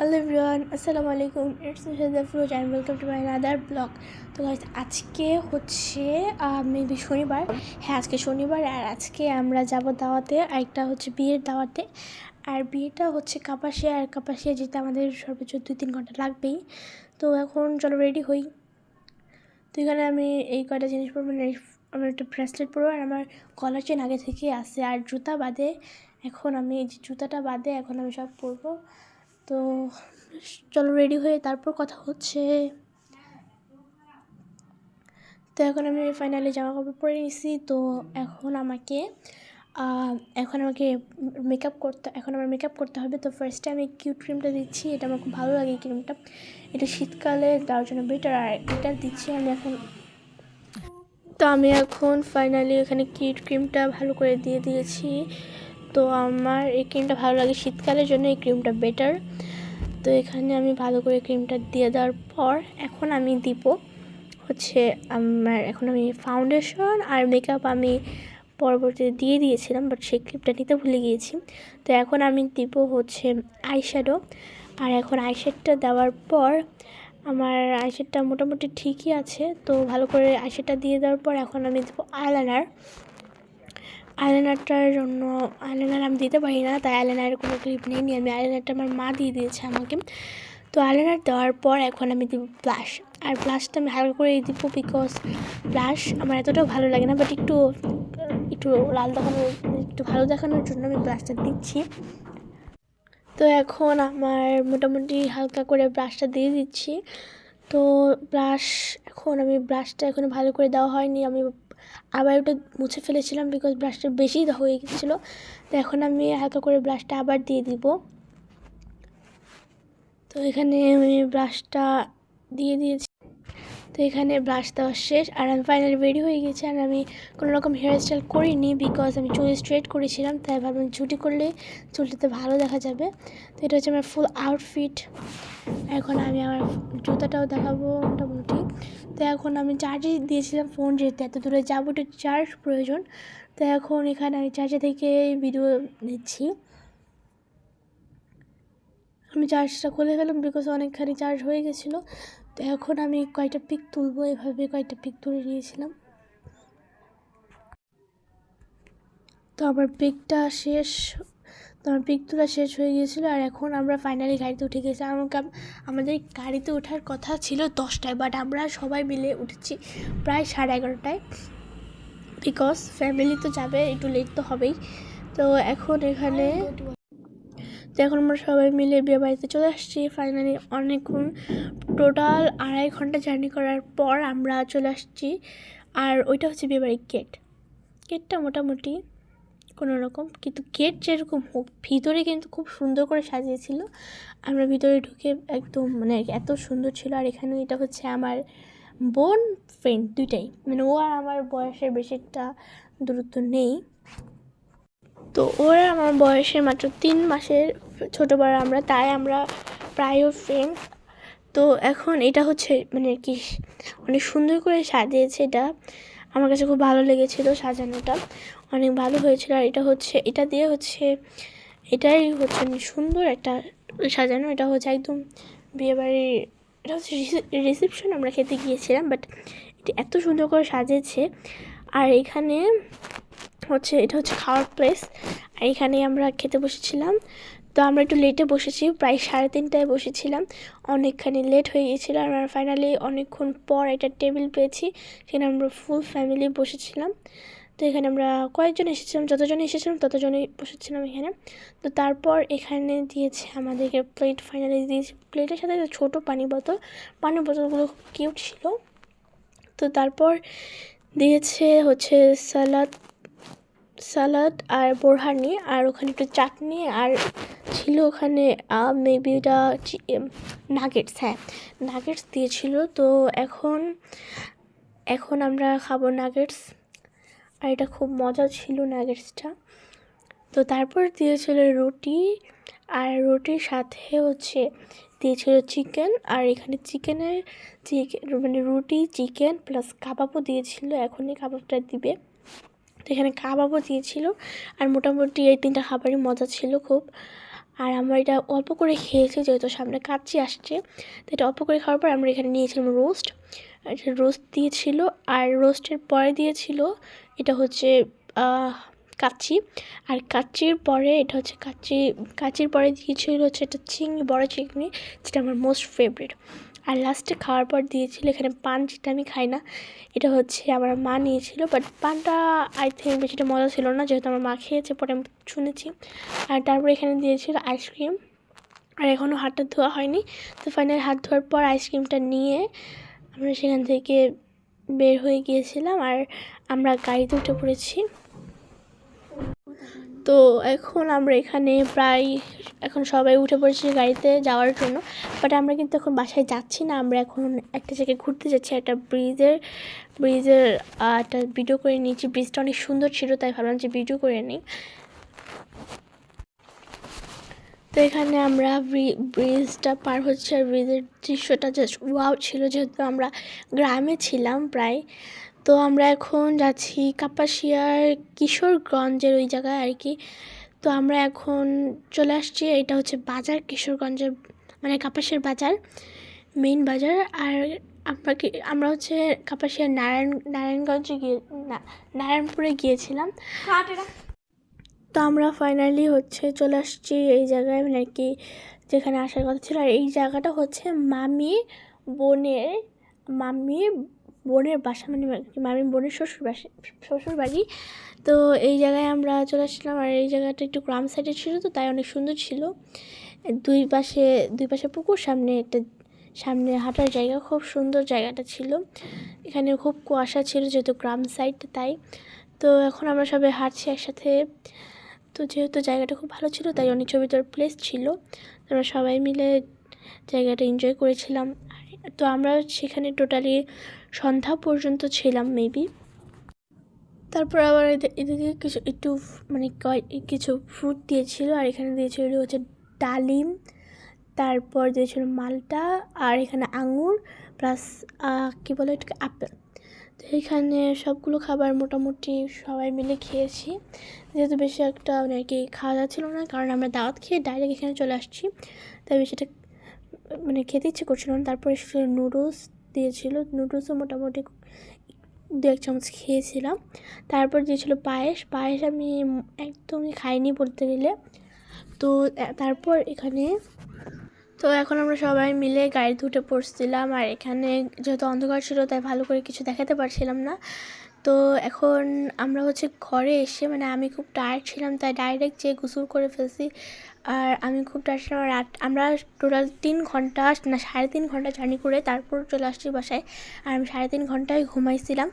Hello everyone আসসালামু আলাইকুম it's Firoz and welcome to my other blog তো আজকে হচ্ছে মেবি শনিবার। হ্যাঁ আজকে শনিবার আর আজকে আমরা যাব দাওয়াতে, আর একটা হচ্ছে বিয়ের দাওয়াতে। আর বিয়েটা হচ্ছে কাপাসিয়া, আর কাপাসিয়া যেতে আমাদের সর্বোচ্চ দুই তিন ঘণ্টা লাগবেই। তো এখন চলো রেডি হই। তো এখানে আমি এই কয়টা জিনিস পরবো মানে আমার একটা ব্রেসলেট পরবো, আর আমার কলার চেন আগে থেকে আছে। আর জুতা বাদে এখন আমি, এই যে জুতাটা বাদে এখন আমি সব পরবো। তো চলো রেডি হয়ে তারপর কথা হচ্ছে। তো এখন আমি ফাইনালি জামা কাপড় পরে নিছি, তো এখন আমাকে এখন আমাকে মেকআপ করতে, এখন আমার মেকআপ করতে হবে। তো ফার্স্টে আমি কিউট ক্রিমটা দিচ্ছি, এটা আমার খুব ভালো লাগে ক্রিমটা এটা শীতকালে দেওয়ার জন্য বেটার আর এটা দিচ্ছি আমি এখন। তো আমি এখন ফাইনালি এখানে কিউট ক্রিমটা ভালো করে দিয়ে দিয়েছি। তো আমার এই ক্রিমটা ভালো লাগে শীতকালের জন্য, এই ক্রিমটা বেটার তো এখানে আমি ভালো করে ক্রিমটা দিয়ে দেওয়ার পর এখন আমি দিব হচ্ছে আমার, এখন আমি ফাউন্ডেশন আর মেকআপ আমি পরবর্তীতে দিয়ে দিয়েছিলাম বাট সেই ক্রিমটা নিতে ভুলে গিয়েছি। তো এখন আমি দিব হচ্ছে আইশ্যাডো আর এখন আইশ্যাডটা দেওয়ার পর আমার আইশ্যাডটা মোটামুটি ঠিকই আছে, তো ভালো করে আইশ্যাডটা দিয়ে দেওয়ার পর এখন আমি দেবো আইলাইনার আইলাইনারটার জন্য, আইলাইনার আমি দিতে পারি না, তাই আইলাইনারের কোনো ক্লিপ নেই নি। আমি আইলাইনারটা আমার মা দিয়ে দিয়েছে আমাকে। তো আইলাইনার দেওয়ার পর এখন আমি দিব ব্লাশ আর ব্লাশটা আমি হালকা করে দিব বিকজ ব্লাশ আমার এতটাও ভালো লাগে না বাট একটু একটু লাল দেখানোর, একটু ভালো দেখানোর জন্য আমি ব্লাশটা দিচ্ছি। তো এখন আমার মোটামুটি হালকা করে ব্রাশটা দিয়ে দিচ্ছি। তো ব্রাশ এখন আমি ব্রাশটা এখন ভালো করে দেওয়া হয়নি। আমি আবার ওটা মুছে ফেলেছিলাম বিকজ ব্রাশটা বেশি হয়ে গেছিল। তো এখন আমি হালকা করে ব্রাশটা আবার দিয়ে দিব। তো এখানে আমি ব্রাশটা দিয়ে দিয়েছি। তো এখানে ব্রাশ দেওয়া শেষ। আর আমি ফাইনালি রেডি হয়ে গেছি। আর আমি কোনো রকম হেয়ার স্টাইল করিনি বিকজ আমি চুল স্ট্রেট করেছিলাম। তাই ভাবলাম ছুটি করলে চুলটাতে ভালো দেখা যাবে। তো এটা হচ্ছে আমার ফুল আউটফিট এখন আমি আমার জুতাটাও দেখাবো মোটামুটি। তো এখন আমি চার্জে দিয়েছিলাম ফোন যেতে এত দূরে যাব, একটু চার্জ প্রয়োজন। তো এখন এখানে আমি চার্জে থেকে ভিডিও নিচ্ছি। আমি চার্জটা খুলে গেলাম বিকজ অনেকখানি চার্জ হয়ে গেছিল। তো এখন আমি কয়েকটা পিক তুলবো, এভাবে কয়েকটা পিক তুলে নিয়েছিলাম। তো আমার পিকটা শেষ। আমার পিক তোলা শেষ হয়ে গিয়েছিল আর এখন আমরা ফাইনালি গাড়িতে উঠে গেছি। আমাকে আমাদের গাড়িতে ওঠার কথা ছিল দশটায় বাট আমরা সবাই মিলে উঠেছি প্রায় সাড়ে এগারোটায়। বিকজ ফ্যামিলি তো যাবে, একটু লেট তো হবেই। তো এখন এখানে তো এখন আমরা সবাই মিলে বিয়ে বাড়িতে চলে আসছি। ফাইনালি অনেকক্ষণ টোটাল আড়াই ঘণ্টা জার্নি করার পর আমরা চলে আসছি। আর ওইটা হচ্ছে বিয়েবাড়ির গেট গেটটা মোটামুটি কোনো রকম। কিন্তু গেট যেরকম হোক, ভিতরে কিন্তু খুব সুন্দর করে সাজিয়েছিল। আমরা ভিতরে ঢুকে একদম মানে এত সুন্দর ছিল। আর এখানে এটা হচ্ছে আমার বোন ফ্রেন্ড দুইটাই। মানে ও আর আমার বয়সের বেশি একটা দূরত্ব নেই। তো ওরা আমার বয়সের মাত্র তিন মাসের ছোটো বড় আমরা, তাই আমরা প্রায় ফ্রেন্ড তো এখন এটা হচ্ছে মানে কি, অনেক সুন্দর করে সাজিয়েছে এটা। আমার কাছে খুব ভালো লেগেছিলো সাজানোটা। অনেক ভালো হয়েছিল। আর এটা হচ্ছে, এটা দিয়ে হচ্ছে, এটাই হচ্ছে সুন্দর একটা সাজানো। এটা হচ্ছে একদম বিয়েবাড়ির এটা হচ্ছে রিসেপশন আমরা খেতে গিয়েছিলাম, বাট এটা এত সুন্দর করে সাজিয়েছে আর এখানে হচ্ছে, এটা হচ্ছে খাওয়ার প্লেস। আর এখানে আমরা খেতে বসেছিলাম। তো আমরা একটু লেটে বসেছি, প্রায় সাড়ে তিনটায় বসেছিলাম। অনেকখানি লেট হয়ে গিয়েছিল আর ফাইনালি অনেকক্ষণ পর একটা টেবিল পেয়েছি, সেখানে আমরা ফুল ফ্যামিলি বসেছিলাম। তো এখানে আমরা কয়েকজন এসেছিলাম যতজন এসেছিলাম ততজনই বসেছিলাম এখানে। তো তারপর এখানে দিয়েছে আমাদেরকে প্লেট ফাইনালি দিয়েছে। প্লেটের সাথে ছোটো পানি বোতল, পানি বোতলগুলো কিউট ছিল। তো তারপর দিয়েছে হচ্ছে সালাদ সালাদ আর বোরহানি, আর ওখানে একটু চাটনি, আর ছিল ওখানে মেবি ওটা নাগেটস হ্যাঁ নাগেটস দিয়েছিল। তো এখন এখন আমরা খাব নাগেটস আর এটা খুব মজা ছিল নাগেটসটা তো তারপর দিয়েছিল রুটি, আর রুটির সাথে হচ্ছে দিয়েছিল চিকেন আর এখানে চিকেনের চিকেন মানে রুটি চিকেন প্লাস কাবাবও দিয়েছিল। এখনই কাবাবটা দিবে। তো এখানে কাবাবও দিয়েছিল। আর মোটামুটি এই তিনটা খাবারই মজা ছিল খুব। আর আমরা এটা অল্প করে খেয়েছি যেহেতু সামনে কাচ্চি আসছে। তো এটা অল্প করে খাওয়ার পর আমরা এখানে নিয়েছিলাম রোস্ট। এটা রোস্ট দিয়েছিল। আর রোস্টের পরে দিয়েছিল এটা হচ্ছে কাচ্চি। আর কাচ্চির পরে এটা হচ্ছে কাচ্চি, কাচ্চির পরে দিয়েছিল হচ্ছে একটা চিংড়ি, বড় চিংড়ি, যেটা আমার মোস্ট ফেভারিট আর লাস্টে খাওয়ার পর দিয়েছিল এখানে পান, যেটা আমি খাই না, এটা হচ্ছে আমার মা নিয়েছিল বাট পানটা আই থিঙ্ক বেশিটা মজা ছিল না, যেহেতু আমার মা খেয়েছে, পরে আমি শুনেছি। আর তারপরে এখানে দিয়েছিল আইসক্রিম আর এখনও হাতটা ধোয়া হয়নি, তো ফাইনাল হাত ধোয়ার পর আইসক্রিমটা নিয়ে আমরা সেখান থেকে বের হয়ে গিয়েছিলাম, আর আমরা গাড়িতে উঠে পড়েছি। তো এখন আমরা এখানে প্রায়, এখন সবাই উঠে পড়েছি গাড়িতে যাওয়ার জন্য বাট আমরা কিন্তু এখন বাসায় যাচ্ছি না। আমরা এখন একটা জায়গায় ঘুরতে যাচ্ছি, একটা ব্রিজের ব্রিজের একটা ভিডিও করে নিয়েছি। ব্রিজটা অনেক সুন্দর ছিল, তাই ভাবলাম যে ভিডিও করে নিই। তো এখানে আমরা ব্রিজটা পার হচ্ছে আর ব্রিজের দৃশ্যটা জাস্ট ওয়াও ছিল, যেহেতু আমরা গ্রামে ছিলাম প্রায়। তো আমরা এখন যাচ্ছি কাপাসিয়ার কিশোরগঞ্জের ওই জায়গায় আর কি। তো আমরা এখন চলে আসছি এটা হচ্ছে বাজার কিশোরগঞ্জের মানে কাপাসিয়ার বাজার মেইন বাজার। আর আমরা কি আমরা হচ্ছে কাপাসিয়ার নারায়ণ নারায়ণগঞ্জে গিয়ে না নারায়ণপুরে গিয়েছিলাম। তো আমরা ফাইনালি হচ্ছে চলে আসছি এই জায়গায় মানে আর কি যেখানে আসার কথা ছিল। আর এই জায়গাটা হচ্ছে মামি বোনের মামি বোনের বাসা মানে মামি বোনের শ্বশুর বাসা, শ্বশুর বাড়ি। তো এই জায়গায় আমরা চলে আসছিলাম আর এই জায়গাটা একটু গ্রাম সাইডে ছিল তো, তাই অনেক সুন্দর ছিল। দুই পাশে দুই পাশে পুকুর, সামনে একটা, সামনে হাঁটার জায়গা, খুব সুন্দর জায়গাটা ছিল। এখানে খুব কুয়াশা ছিল যেহেতু গ্রাম সাইড তাই। তো এখন আমরা সবাই হাঁটছি একসাথে। তো যেহেতু জায়গাটা খুব ভালো ছিল, তাই অনেক ছবি তোর প্লেস ছিল। আমরা সবাই মিলে জায়গাটা এনজয় করেছিলাম। তো আমরা সেখানে টোটালি সন্ধ্যা পর্যন্ত ছিলাম মেবি তারপর আবার এদি- এদিকে কিছু, একটু মানে কিছু ফ্রুট দিয়েছিল, আর এখানে দিয়েছিল হচ্ছে ডালিম, তারপর দিয়েছিল মালটা, আর এখানে আঙুর প্লাস কী বলে এটাকে আপেল। তো এখানে সবগুলো খাবার মোটামুটি সবাই মিলে খেয়েছি। যেহেতু বেশি একটা মানে আর কি খাওয়া যাচ্ছিল না, কারণ আমরা দাওয়াত খেয়ে ডাইরেক্ট এখানে চলে আসছি। তাই বেশিটা মানে খেতে ইচ্ছে করছিল না। তারপরে নুডলস দিয়েছিল, নুডলসও মোটামুটি দু এক চামচ খেয়েছিলাম। তারপর দিয়েছিল পায়েস। পায়েস আমি একদমই খাইনি বলতে গেলে। তো তারপর এখানে, তো এখন আমরা সবাই মিলে গাড়িতে উঠে পড়ছিলাম। আর এখানে যেহেতু অন্ধকার ছিল, তাই ভালো করে কিছু দেখাতে পারছিলাম না। তো এখন আমরা হচ্ছে ঘরে এসে মানে আমি খুব টায়ার্ড ছিলাম, তাই ডাইরেক্ট যেয়ে গোসল করে ফেলছি। আর আমি খুব টায়ার্ড ছিলাম, আর আমরা টোটাল তিন ঘণ্টা, না সাড়ে তিন ঘণ্টা জার্নি করে তারপর চলে আসছি বাসায়। আর আমি সাড়ে তিন ঘন্টায় ঘুমাইছিলাম।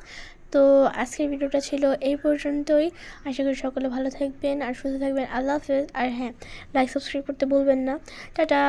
তো আজকের ভিডিওটা ছিল এই পর্যন্তই। আশা করি সকলে ভালো থাকবেন আর সুস্থ থাকবেন। আল্লাহ হাফেজ। আর হ্যাঁ লাইক সাবস্ক্রাইব করতে ভুলবেন না। টাটা!